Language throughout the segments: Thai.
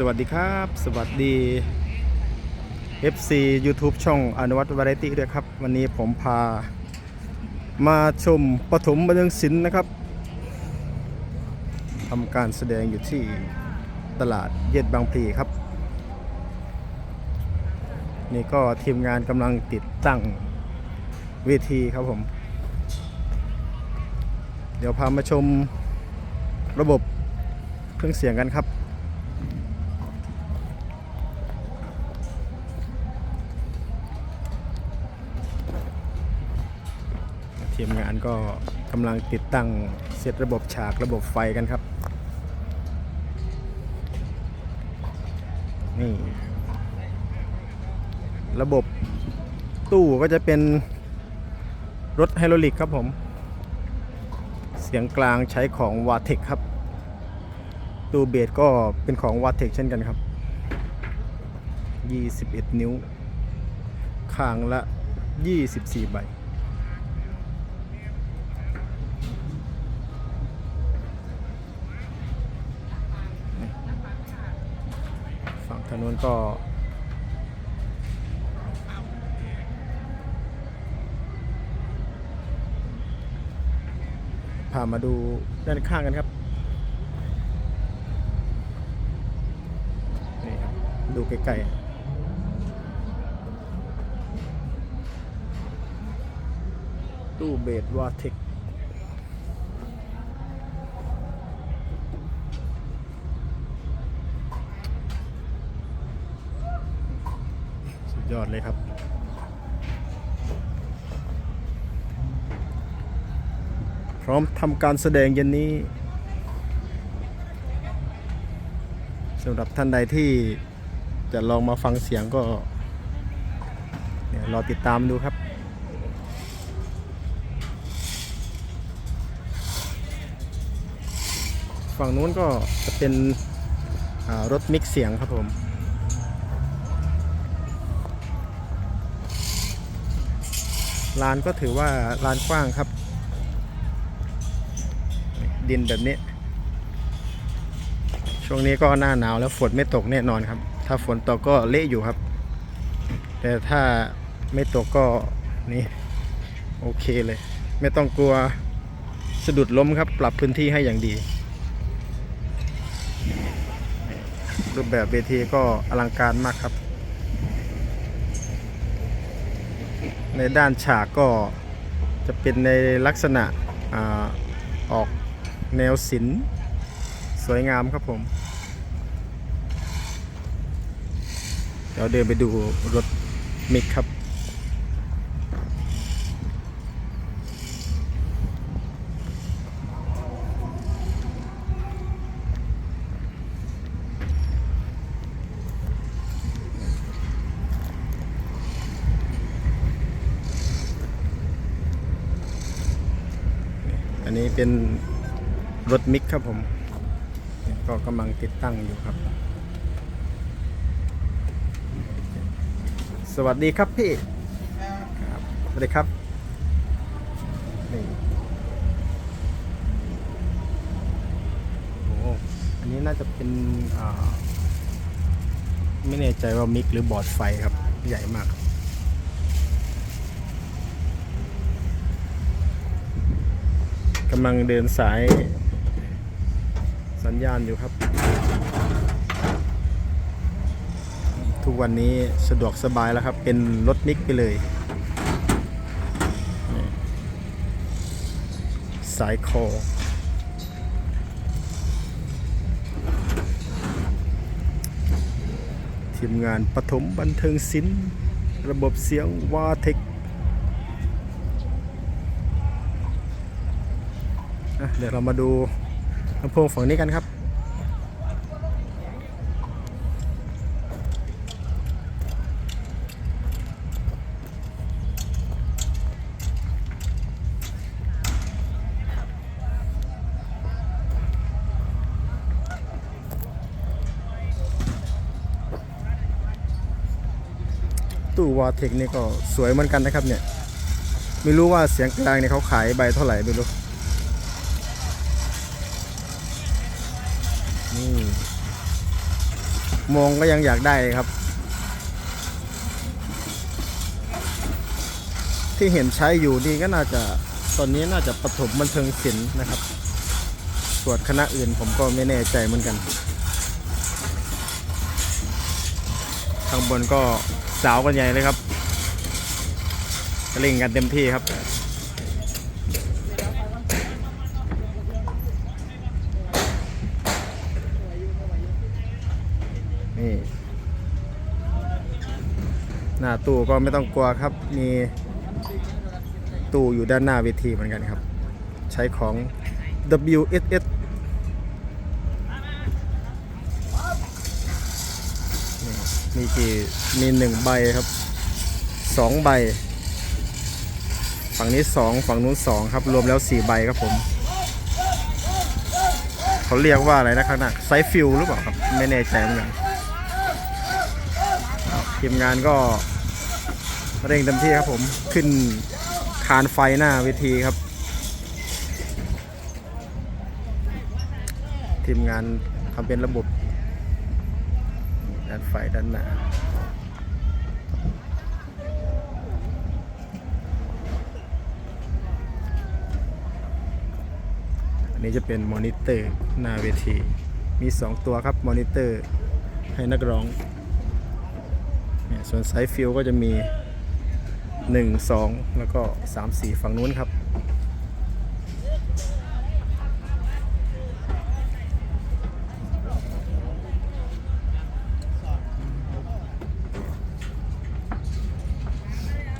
สวัสดีครับ สวัสดี FC YouTube ช่องอนุวัตวาไรตี้ด้วยครับ วันนี้ผมพามาชมปฐมบันเทิงศิลป์นะครับทำการแสดงอยู่ที่ตลาดเย็ดบางพลีครับ นี่ก็ทีมงานกำลังติดตั้งเวทีครับผม เดี๋ยวพามาชมระบบเครื่องเสียงกันครับ ทีมงานก็กำลังติดตั้งเซตระบบฉากระบบไฟกันครับ นี่ ระบบตู้ก็จะเป็นรถไฮดรอลิกครับผม เสียงกลางใช้ของวาเทคครับ ตู้เบสก็เป็นของวาเทคเช่นกันครับ 21 นิ้วข้างละ 24 ใบ ฝั่งถนก็ พามาดูด้านข้างกันครับ นี่ครับ ดูใกล้ๆตู้เบสวาเทค อดเลยครับ พร้อมทำการแสดงเย็นนี้สำหรับท่านใดที่จะลองมาฟังเสียงก็รอติดตามดูครับฝั่งนู้นก็จะเป็นรถมิกซ์เสียงครับผม ลานก็ถือว่าลานกว้างครับ ดินแบบนี้ ช่วงนี้ก็หน้าหนาวแล้วฝนไม่ตกแน่นอนครับ ถ้าฝนตกก็เละอยู่ครับ แต่ถ้าไม่ตกก็นี่โอเคเลย ไม่ต้องกลัวสะดุดล้มครับ ปรับพื้นที่ให้อย่างดี รูปแบบเวทีก็อลังการมากครับ ในด้านฉากก็จะเป็นในลักษณะอออกแนวศิลป์สวยงามครับผม เดี๋ยวเดินไปดูรถมิกครับ นี้เป็นรถมิกครับผม ก็กำลังติดตั้งอยู่ครับ สวัสดีครับพี่ครับสวัสดีครับนี่โอ้อันนี้น่าจะเป็นไม่แน่ใจว่ามิกหรือบอร์ดไฟครับ ใหญ่มากครับำลังเดินสายสัญญาณอยู่ครับ ทุกวันนี้สะดวกสบายแล้วครับ เป็นรถมิกไปเลย สายคอทีมงานปฐมบันเทิงศิลป์ระบบเสียงวาเทค อะ เดี๋ยวเรามาดูลำโพงฝั่งนี้กันครับ ตู้วอเทคนี่ก็สวยเหมือนกันนะครับเนี่ย ไม่รู้ว่าเสียงกลางเนี่ยเขาขายใบเท่าไหร่ไม่รู้ นี่โมงก็ยังอยากได้ครับ ที่เห็นใช้อยู่นี่ก็น่าจะตอนนี้น่าจะปฐมบันเทิงศิลป์นะครับ ส่วนคณะอื่นผมก็ไม่แน่ใจเหมือนกันข้างบนก็สาวกันใหญ่เลยครับเล่งกันเต็มที่ครับ นี่ หน้าตู้ก็ไม่ต้องกลัวครับ มีตู้อยู่ด้านหน้าเวทีเหมือนกันครับ ใช้ของ WSS มีกี่มีหนึ่งใบครับสองใบ ฝั่งนี้สองฝั่งนู้นสองครับ รวมแล้วสี่ใบครับผม เขาเรียกว่าอะไรนะครับนะไซฟิลหรือเปล่าครับ ไม่แน่ใจเหมือนกัน ทีมงานก็เร่งเต็มที่ครับผมขึ้นคานไฟหน้าเวทีครับ ทีมงานทำเป็นระบบด้านไฟด้านหน้าอันนี้จะเป็นมอนิเตอร์หน้าเวที มี 2 ตัวครับ มอนิเตอร์ให้นักร้อง เนี่ยส่วนไซส์ฟิลก็จะมี 1 2 แล้วก็ 3 4 ฝั่งนู้นครับ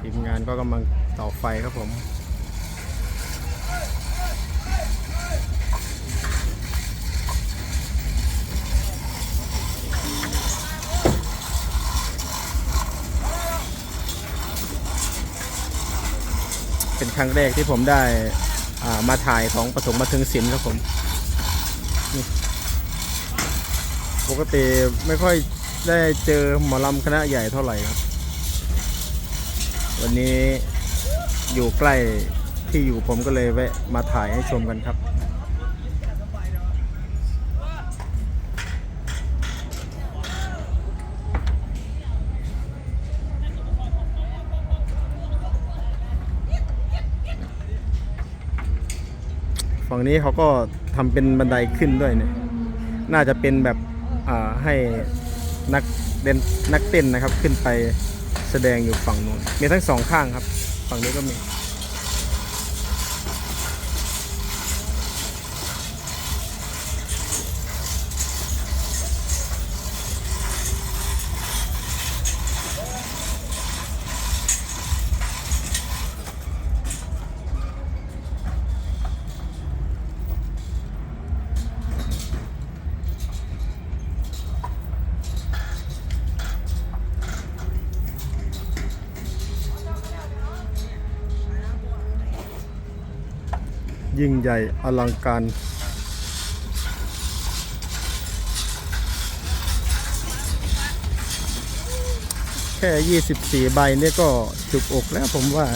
ทีมงานก็กำลังต่อไฟครับผม ครั้งแรกที่ผมได้ามาถ่ายของปฐมมาถึงศิลป์ครับผมปกติไม่ค่อยได้เจอหมอลำคณะใหญ่เท่าไหร่ครับ วันนี้อยู่ใกล้ที่อยู่ผมก็เลยแวะมาถ่ายให้ชมกันครับ ฝั่งนี้เขาก็ทำเป็นบันไดขึ้นด้วยเนี่ย น่าจะเป็นแบบให้นักเดนนักเต้นนะครับ ขึ้นไปแสดงอยู่ฝั่งนู้นมีทั้งสองข้างครับ ฝั่งนี้ก็มี ยิ่งใหญ่อลังการ แค่ 24 ใบเนี่ยก็จุกอกแล้วผมว่า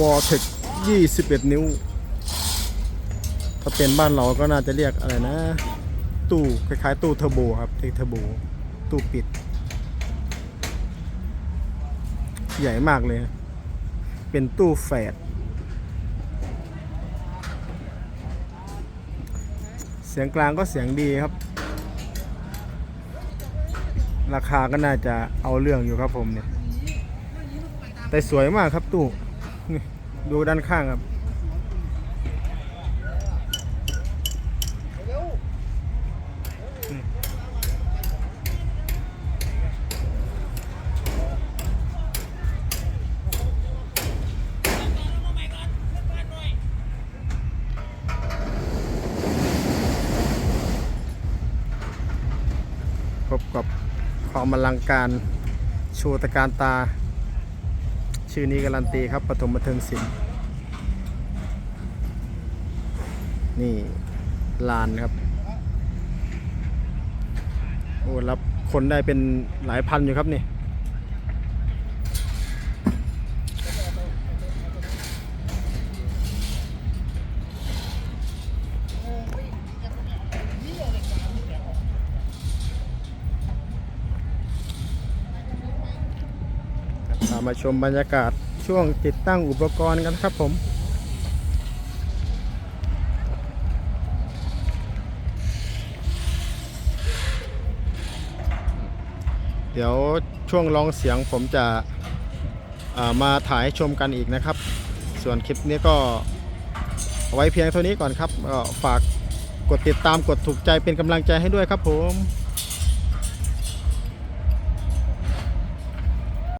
วอลเทค21 นิ้ว ถ้าเป็นบ้านเราก็น่าจะเรียกอะไรนะ ตู้คล้ายๆ ตู้เทอร์โบครับเทอร์โบ ตู้ปิด ใหญ่มากเลย เป็นตู้แฝดเสียงกลางก็เสียงดีครับ ราคาก็น่าจะเอาเรื่องอยู่ครับผมเนี่ย แต่สวยมากครับตู้ ดูด้านข้างครับ ความอลังการโชว์ตะการตา ชื่อนี้การันตีครับปฐมบันเทิงศิลป์นี่ลานครับ โอ้รับคนได้เป็นหลายพันอยู่ครับนี่ามาชมบรรยากาศช่วงติดตั้งอุปกรณ์กันครับผมเดี๋ยวช่วงลองเสียงผมจะามาถ่ายชมกันอีกนะครับ ส่วนคลิปนี้ก็ไว้เพียงเท่านี้ก่อนครับก็ฝากกดติดตามกดถูกใจเป็นกำลังใจให้ด้วยครับผม